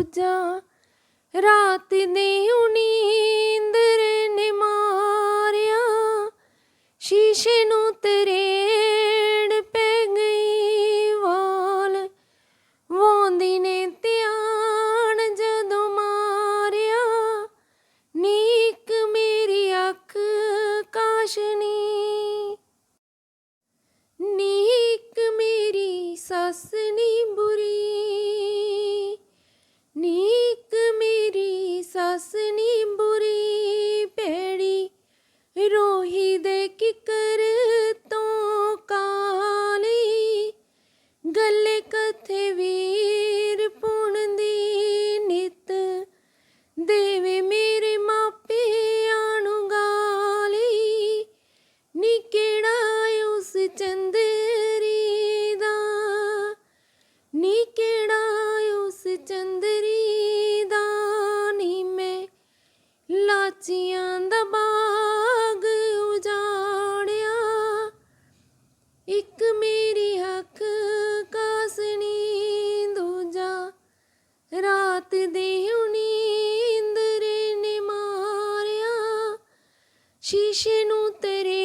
ਦੂਜਾ ਰਾਤ ਨੇ ਉਨੀਂਦਰ ਨੇ ਮਾਰਿਆ, ਸ਼ੀਸ਼ੇ ਨੂੰ ਤਰੇੜ ਪੈ ਗਈ ਵਾਲ। ਵੋਂਦੀ ਨੇ ਧਿਆਨ ਜਦੋਂ ਮਾਰਿਆ, ਨੀਕ ਮੇਰੀ ਅੱਖ ਕਾਸ਼ਨੀ। ਨੀਕ ਮੇਰੀ ਸੱਸ ਨੀ así. ਸਾਚੀਆਂ ਦਾ ਬਾਗ ਉਜਾੜਿਆ। ਇੱਕ ਮੇਰੀ ਅੱਖ ਕਾਸਣੀ ਦੂਜਾ ਰਾਤ ਦੇ ਨੀਂਦ ਨੇ ਮਾਰਿਆ ਸ਼ੀਸ਼ੇ ਨੂੰ ਤੇਰੇ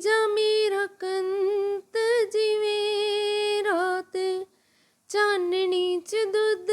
ਜਾ ਮੇਰਾ ਕੰਤ ਜਿਵੇਂ ਰਾਤ ਚਾਨਣੀ ਚ ਦੁੱਧ